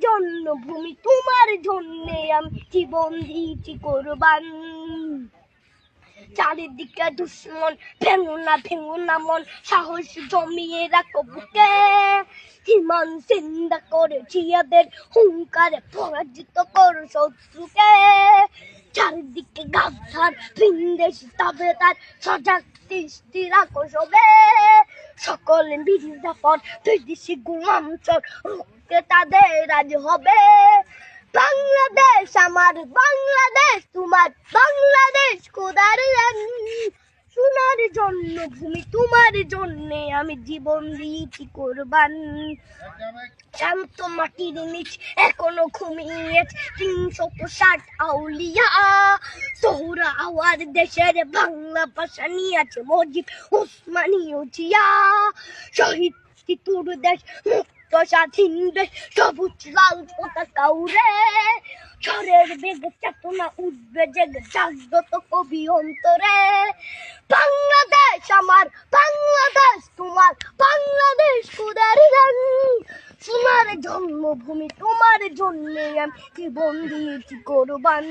সোনার জন্য ভূমি তোমার জন্য আমি জীবন দিয়েছি চারিদিকে দুশ্মন ভেঙো না না মন, সাহস জমিয়ে রাখো বুকে। হিমান চিন্তা করে জিয়াদের হুঙ্কারে পরাজিত করো শত্রুকে। চারিদিকে তবে তার সজাগ দৃষ্টি রাখো সবে। সকলে বিদ্যাপন দুই দিশি চর তাদের আজ হবে বাংলাদেশ, আমার বাংলাদেশ, তোমার বাংলাদেশ খোদার সোনার জন্য ভূমি, তোমার জন্য আমি জীবন দিয়েছি কোরবান। শান্ত মাটির নিচ এখনও ঘুমিয়ে তিনশত ষাট আউলিয়া। সোহরা আওয়ার দেশের বাংলা ভাষা নিয়েছে মজিব উসমানীয় জিয়া। শহীদ তিতুর দেশ মুক্ত স্বাধীন দেশ সবুজ লাল পতাকা উড়ে ঝড়ের বেগ চেতনা উঠবে জেগে জাগ্রত কবি অন্তরে বাংলাদেশ আমার বাংলাদেশ তোমার বাংলাদেশ কুদার গান সোনার জন্মভূমি তোমার জন্যে আমি জীবন দিয়েছি কোরবান